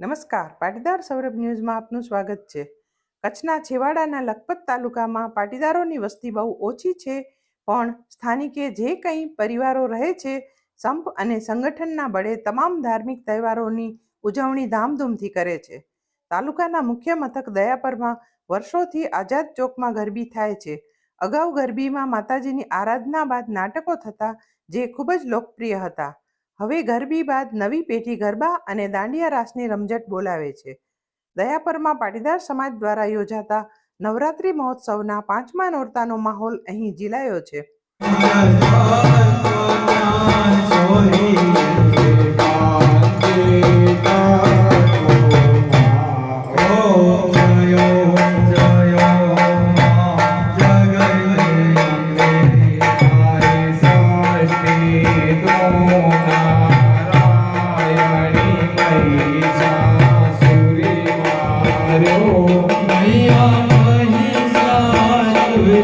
નમસ્કાર. પાટીદાર સૌરભ ન્યૂઝમાં આપનું સ્વાગત છે. કચ્છના છેવાડાના લખપત તાલુકામાં પાટીદારોની વસ્તી બહુ ઓછી છે, પણ સ્થાનિકે જે કંઈ પરિવારો રહે છે, સંપ અને સંગઠનના બળે તમામ ધાર્મિક તહેવારોની ઉજવણી ધામધૂમથી કરે છે. તાલુકાના મુખ્ય મથક દયાપરમાં વર્ષોથી આઝાદ ચોકમાં ગરબી થાય છે. અગાઉ ગરબીમાં માતાજીની આરાધના બાદ નાટકો થતા જે ખૂબ જ લોકપ્રિય હતા. હવે ગરબી બાદ નવી પેઢી ગરબા અને દાંડિયા રાસની રમઝટ બોલાવે છે. દયાપરમાં પાટીદાર સમાજ દ્વારા યોજાતા નવરાત્રિ મહોત્સવના પાંચમા નોરતાનો માહોલ અહીં જીલાયો છે.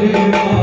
You.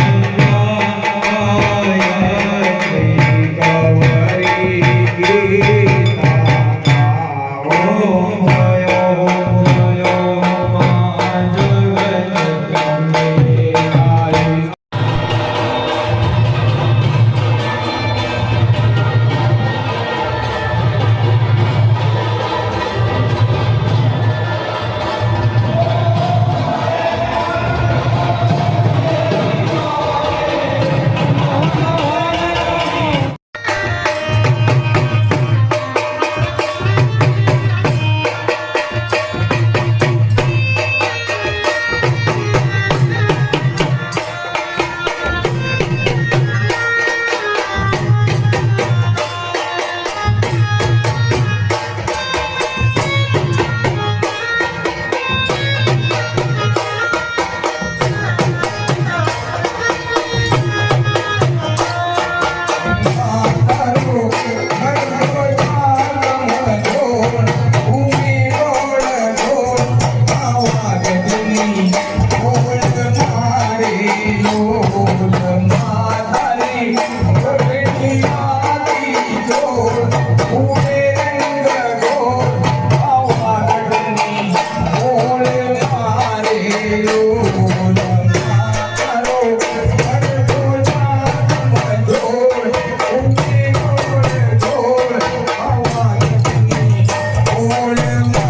Darling